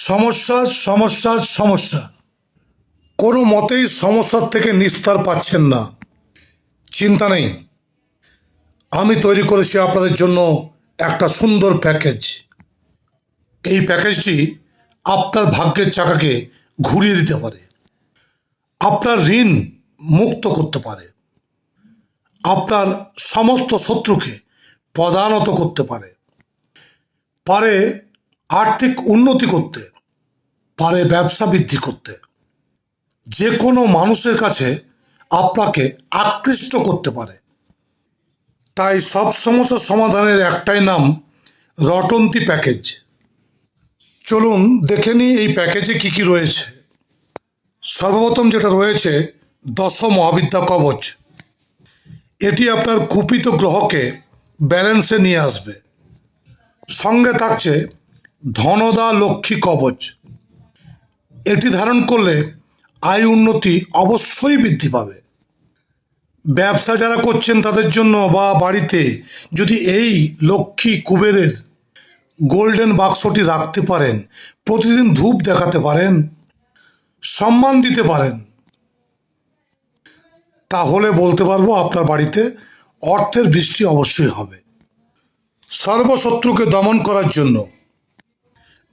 সমস্যা সমস্যা সমস্যা। কোনো মতেই সমস্যার থেকে নিস্তার পাচ্ছেন না। চিন্তা নেই। আমি তৈরি করেছি আপনাদের জন্য একটা সুন্দর প্যাকেজ। এই প্যাকেজটি আপনার ভাগ্যের চাকাকে ঘুরিয়ে দিতে পারে। আপনার ঋণ মুক্ত করতে পারে। আপনার সমস্ত শত্রুকে পদানত করতে পারে। পারে আর্থিক উন্নতি করতে। পারে ব্যবসা বৃদ্ধি করতে। যে কোনো মানুষের কাছে আপনাকে আকৃষ্ট করতে পারে। তাই সব সমস্যার সমাধানের একটাই নাম, রটন্তি প্যাকেজ। চলুন দেখে নিই এই প্যাকেজে কি কি রয়েছে। সর্বপ্রথম যেটা রয়েছে দশ মহাবিদ্যা কবচ। এটি আপনার কুপিত গ্রহকে ব্যালেন্সে নিয়ে আসবে। সঙ্গে থাকছে ধনদা লক্ষ্মী কবচ। এটি ধারণ করলে আয় উন্নতি অবশ্যই বৃদ্ধি পাবে। ব্যবসা যারা করছেন তাদের জন্য বা বাড়িতে যদি এই লক্ষ্মী কুবেরের গোল্ডেন বাক্সটি রাখতে পারেন, প্রতিদিন ধূপ দেখাতে পারেন, সম্মান দিতে পারেন, তাহলে বলতে পারব আপনার বাড়িতে অর্থের বৃষ্টি অবশ্যই হবে। সর্বশত্রুকে দমন করার জন্য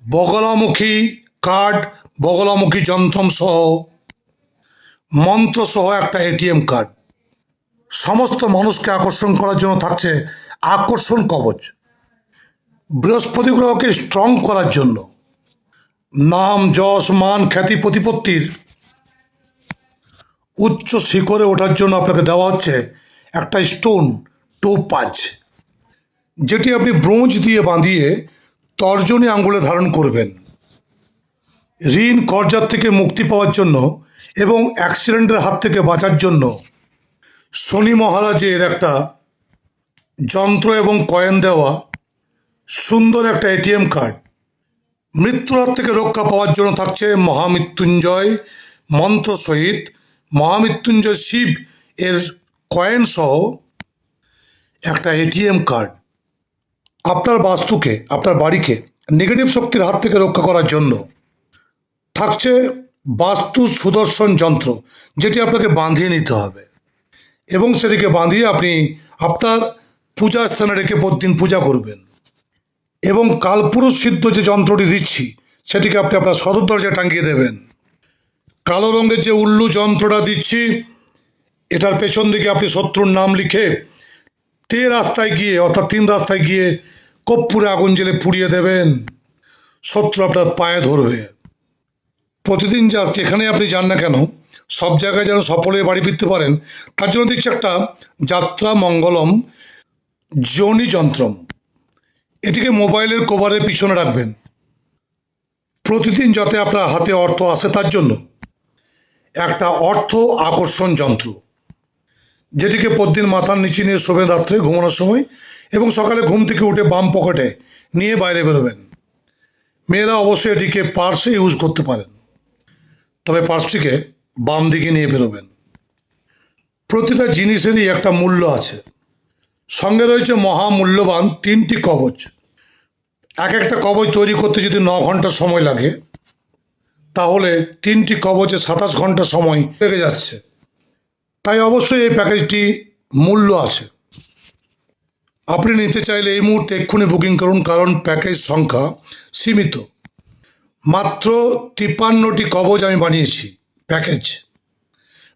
বগলামুখী কার্ড, বগলামুখী যন্ত্রম সহ, মন্ত্র সহ একটা এটিএম কার্ড। সমস্ত মানুষকে আকর্ষণ করার জন্য থাকছে আকর্ষণ কবচ। বৃহস্পতি গ্রহকে স্ট্রং করার জন্য। নাম, যশ, মান, খ্যাতি, প্রতিপত্তির উচ্চ শিখরে ওঠার জন্য আপনাকে দেওয়া হচ্ছে একটা স্টোন টোপাজ যেটি আপনি ব্রোঞ্জ দিয়ে বাঁধিয়ে তর্জনী আঙ্গুলে ধারণ করবেন। ঋণ কর্জার থেকে মুক্তি পাওয়ার জন্য এবং অ্যাক্সিডেন্টের হাত থেকে বাঁচার জন্য। শনি মহারাজের একটা যন্ত্র এবং কয়েন দেওয়া, সুন্দর একটা এটিএম কার্ড। মৃত্যুর হাত থেকে রক্ষা পাওয়ার জন্য থাকছে মহামৃত্যুঞ্জয় মন্ত্র সহিত। মহামৃত্যুঞ্জয় শিব এর কয়েন সহ একটা এটিএম কার্ড। আপনার বাস্তুকে, আপনার বাড়িকে নেগেটিভ শক্তির হাত থেকে রক্ষা করার জন্য থাকছে বাস্তু সুদর্শন যন্ত্র, যেটি আপনাকে বাঁধিয়ে নিতে হবে। এবং সেটিকে বাঁধিয়ে আপনি আপনার পূজা স্থানে রেখে প্রতিদিন পূজা করবেন। এবং কালপুরুষ সিদ্ধ যে যন্ত্রটি দিচ্ছি, সেটিকে আপনি আপনার সদর দরজায় টাঙ্গিয়ে দেবেন। কালো রঙের যে উল্লু যন্ত্রটা দিচ্ছি, এটার পেছন দিকে আপনি শত্রুর নাম লিখে তে রাস্তায় গিয়ে, অর্থাৎ তিন রাস্তায় গিয়ে কর্পূরে আগুন জেলে পুড়িয়ে দেবেন। শত্রু আপনার পায়ে ধরবে। প্রতিদিন যা যেখানে আপনি যান না কেন, সব জায়গায় যেন সফলে বাড়ি ফিরতে পারেন, তার জন্য দিচ্ছে একটা যাত্রা মঙ্গলম যোনি যন্ত্রম। এটিকে মোবাইলের কভারের পিছনে রাখবেন। প্রতিদিন যাতে আপনার হাতে অর্থ আসে তার জন্য একটা অর্থ আকর্ষণ যন্ত্র, যেটিকে প্রতিদিন মাথার নিচে নিয়ে শোবেন রাত্রে ঘুমানোর সময় এবং সকালে ঘুম থেকে উঠে বাম পকেটে নিয়ে বাইরে বেরোবেন। মেয়েরা অবশ্যই এটিকে পার্সে ইউজ করতে পারেন। তবে পার্সটিকে বাম দিকে নিয়ে বেরোবেন। প্রতিটা জিনিসেরই একটা মূল্য আছে। সঙ্গে রয়েছে মহামূল্যবান তিনটি কবচ। এক একটা কবচ তৈরি করতে যদি ন ঘণ্টা সময় লাগে, তাহলে তিনটি কবচে সাতাশ ঘণ্টা সময় লেগে যাচ্ছে। তাই অবশ্যই এই প্যাকেজটি মূল্য আছে। আপনি নিতে চাইলে এই মুহূর্তে এক্ষুনি বুকিং করুন, কারণ প্যাকেজ সংখ্যা সীমিত। মাত্র তিপ্পান্নটি কবচ আমি বানিয়েছি প্যাকেজ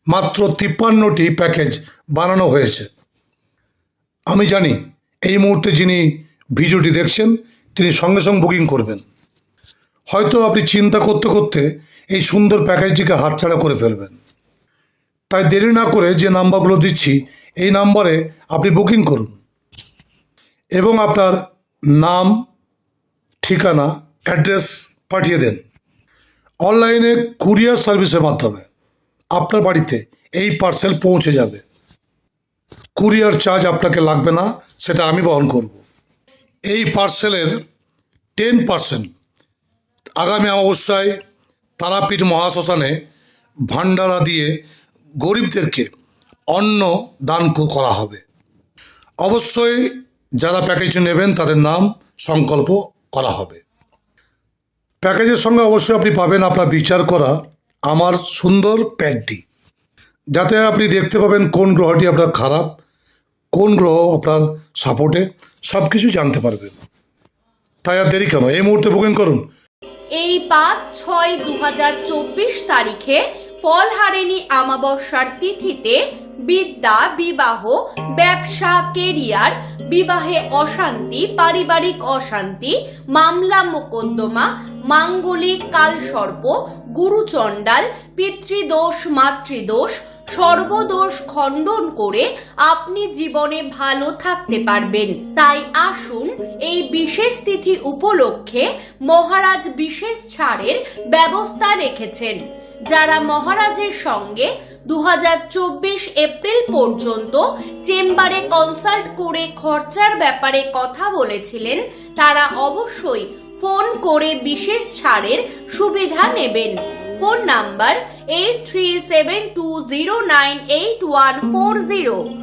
মাত্র তিপ্পান্নটি প্যাকেজ বানানো হয়েছে। আমি জানি এই মুহূর্তে যিনি ভিডিওটি দেখছেন, তিনি সঙ্গে সঙ্গে বুকিং করবেন। হয়তো আপনি চিন্তা করতে করতে এই সুন্দর প্যাকেজটিকে হাতছাড়া করে ফেলবেন। তাই দেরি না করে যে নাম্বারগুলো দিচ্ছি, এই নাম্বারে আপনি বুকিং করুন। এবং আপনার নাম, ঠিকানা অ্যাড্রেস পাঠিয়ে দেন। অনলাইনে কুরিয়ার সার্ভিসের মাধ্যমে আপনার বাড়িতে এই পার্সেল পৌঁছে যাবে। কুরিয়ার চার্জ আপনাকে লাগবে না, সেটা আমি বহন করব। এই পার্সেলের টেন পার্সেন্ট আগামী অমাবস্যায় তারাপীঠ মহাশ্মশানে ভান্ডারা দিয়ে গরিবদেরকে অন্ন দান করা হবে। অবশ্যই যারা প্যাকেজটি নেবেন তাদের নাম সংকল্প করা হবে। প্যাকেজের সঙ্গে অবশ্যই আপনি পাবেন আপনার বিচার করা আমার সুন্দর প্যাডটি যাতে আপনি দেখতে পাবেন কোন গ্রহটি আপনার খারাপ, কোন গ্রহ আপনার সাপোর্টে সব কিছু জানতে পারবেন। তাই আর দেরি কেন? এই মুহূর্তে বুকিং করুন। এই পাঁচ ছয় দু তারিখে ফলহারিণী আমাবস্যার তিথিতে বিদ্যা, বিবাহ, ব্যবসা কেরিয়ার বিবাহে অশান্তি, পারিবারিক অশান্তি, মামলা মোকদ্দমা, মাঙ্গলিক কালসর্প, গুরুচণ্ডাল, পিতৃদোষ, মাতৃদোষ, সর্বদোষ খণ্ডন করে আপনি জীবনে ভালো থাকতে পারবেন। তাই আসুন এই বিশেষ তিথি উপলক্ষে মহারাজ বিশেষ ছাড়ের ব্যবস্থা রেখেছেন। যারা মহারাজের সঙ্গে দু হাজার চব্বিশ এপ্রিল পর্যন্ত চেম্বারে কনসাল্ট করে খরচার ব্যাপারে কথা বলেছিলেন, তারা অবশ্যই ফোন করে বিশেষ ছাড়ের সুবিধা নেবেন। Phone number eight three seven two zero nine eight one four zero